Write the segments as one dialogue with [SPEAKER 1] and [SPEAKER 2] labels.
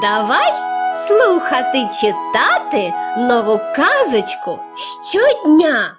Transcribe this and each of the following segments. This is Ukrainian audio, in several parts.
[SPEAKER 1] Давай слухати читати нову казочку щодня.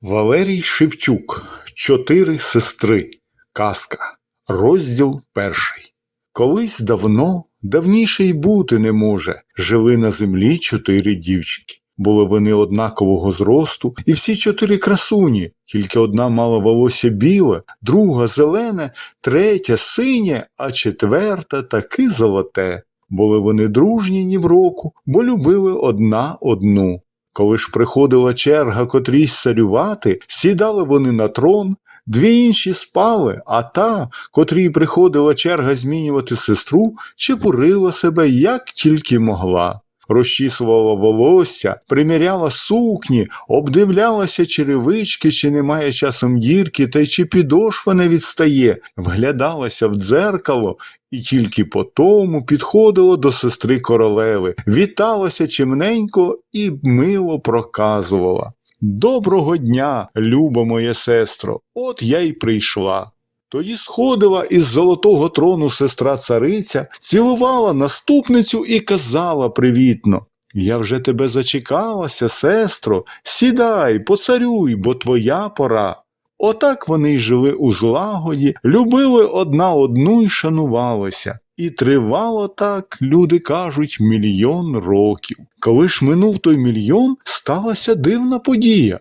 [SPEAKER 2] Валерій Шевчук. Чотири сестри. Казка. Розділ перший. Колись давно, давніше й бути не може, жили на землі чотири дівчинки. Були вони однакового зросту, і всі чотири красуні, тільки одна мала волосся біле, друга зелене, третя синє, а четверта таки золоте. Були вони дружні ні в року, бо любили одна одну. Коли ж приходила черга котрійсь царювати, сідали вони на трон, дві інші спали, а та, котрій приходила черга змінювати сестру, чепурила себе як тільки могла. Розчісувала волосся, приміряла сукні, обдивлялася черевички, чи немає часом дірки, та й чи підошва не відстає, вглядалася в дзеркало і тільки по тому підходила до сестри королеви, віталася чимненько і мило проказувала. Доброго дня, люба моя сестро, от я й прийшла. Тоді сходила із золотого трону сестра цариця, цілувала наступницю і казала привітно. Я вже тебе зачекалася, сестро, сідай, поцарюй, бо твоя пора. Отак вони й жили у злагоді, любили одна одну й шанувалися. І тривало так, люди кажуть, мільйон років. Коли ж минув той мільйон, сталася дивна подія.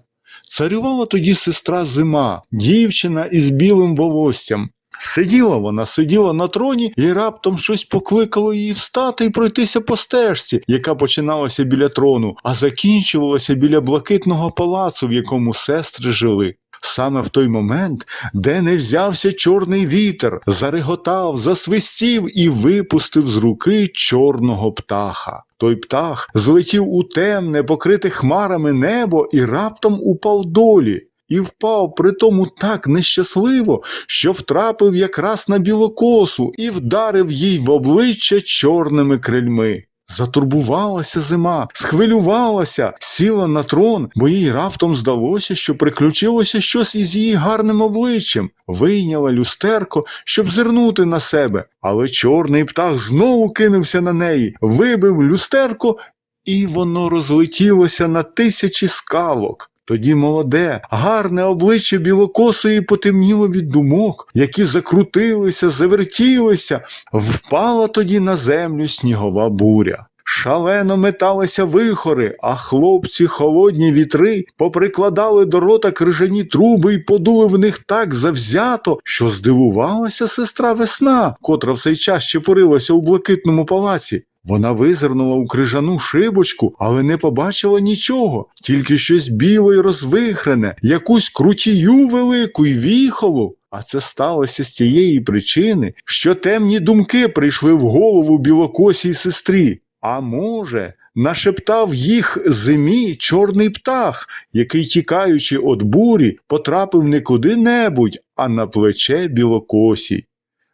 [SPEAKER 2] Царювала тоді сестра зима, дівчина із білим волоссям. Сиділа вона, сиділа на троні, і раптом щось покликало її встати і пройтися по стежці, яка починалася біля трону, а закінчувалася біля блакитного палацу, в якому сестри жили. Саме в той момент, де не взявся чорний вітер, зареготав, засвистів і випустив з руки чорного птаха. Той птах злетів у темне, покрите хмарами небо і раптом упав долі. І впав при тому так нещасливо, що втрапив якраз на білокосу і вдарив їй в обличчя чорними крильми. Затурбувалася зима, схвилювалася, сіла на трон, бо їй раптом здалося, що приключилося щось із її гарним обличчям, вийняла люстерко, щоб зирнути на себе, але чорний птах знову кинувся на неї, вибив люстерко, і воно розлетілося на тисячі скалок. Тоді молоде, гарне обличчя білокосої потемніло від думок, які закрутилися, завертілися, впала тоді на землю снігова буря. Шалено металися вихори, а хлопці холодні вітри поприкладали до рота крижані труби і подули в них так завзято, що здивувалася сестра весна, котра в цей час чепурилася у блакитному палаці. Вона визирнула у крижану шибочку, але не побачила нічого, тільки щось біле й розвихрене, якусь крутію велику й віхолу. А це сталося з тієї причини, що темні думки прийшли в голову білокосій сестрі. А може, нашептав їх зимі чорний птах, який, тікаючи від бурі, потрапив не куди-небудь, а на плече білокосій.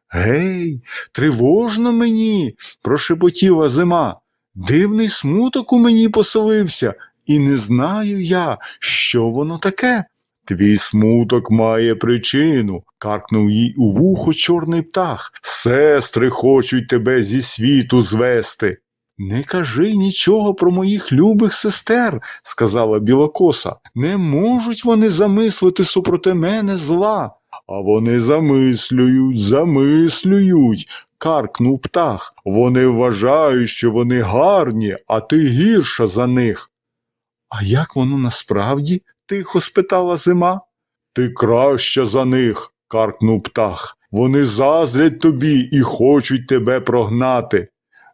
[SPEAKER 2] Гей, тривожно мені, прошепотіла зима. Дивний смуток у мені поселився, і не знаю я, що воно таке. Твій смуток має причину, каркнув їй у вухо чорний птах. Сестри хочуть тебе зі світу звести. Не кажи нічого про моїх любих сестер, сказала білокоса. Не можуть вони замислити супроти мене зла. А вони замислюють, замислюють, каркнув птах. Вони вважають, що вони гарні, а ти гірша за них. А як воно насправді? тихо спитала зима. Ти краща за них, каркнув птах. Вони заздрять тобі і хочуть тебе прогнати.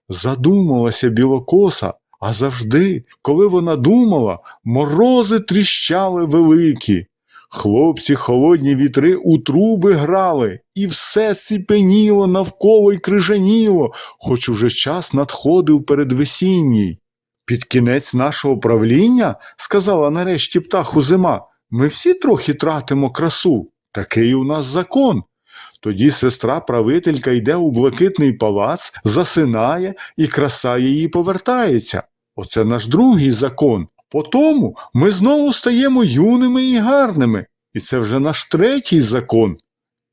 [SPEAKER 2] Задумалася білокоса, а завжди, коли вона думала, морози тріщали великі. Хлопці холодні вітри у труби грали, і все ціпеніло навколо й крижаніло, хоч уже час надходив передвесінній. Під кінець нашого правління, сказала нарешті птаху зима, ми всі трохи тратимо красу. Такий у нас закон. Тоді сестра правителька йде у блакитний палац, засинає, і краса її повертається. Оце наш другий закон. Потому ми знову стаємо юними і гарними. І це вже наш третій закон.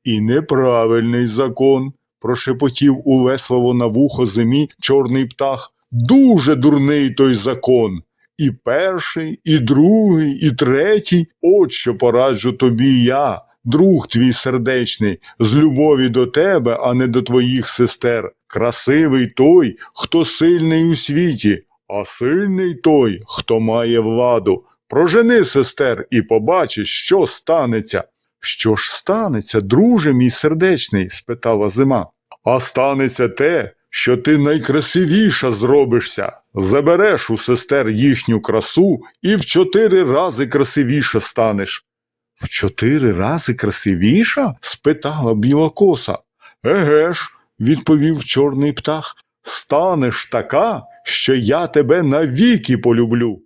[SPEAKER 2] І неправильний закон, прошепотів улесливо на вухо зимі чорний птах. Дуже дурний той закон. І перший, і другий, і третій. От що пораджу тобі я, друг твій сердечний, з любові до тебе, а не до твоїх сестер. Красивий той, хто сильний у світі, а сильний той, хто має владу. Прожени сестер і побачиш, що станеться. Що ж станеться, друже мій сердечний? спитала зима. А станеться те, що ти найкрасивіша зробишся. Забереш у сестер їхню красу і в чотири рази красивіша станеш. В чотири рази красивіша? спитала білокоса. Еге ж, відповів чорний птах, станеш така, що я тебе навіки полюблю.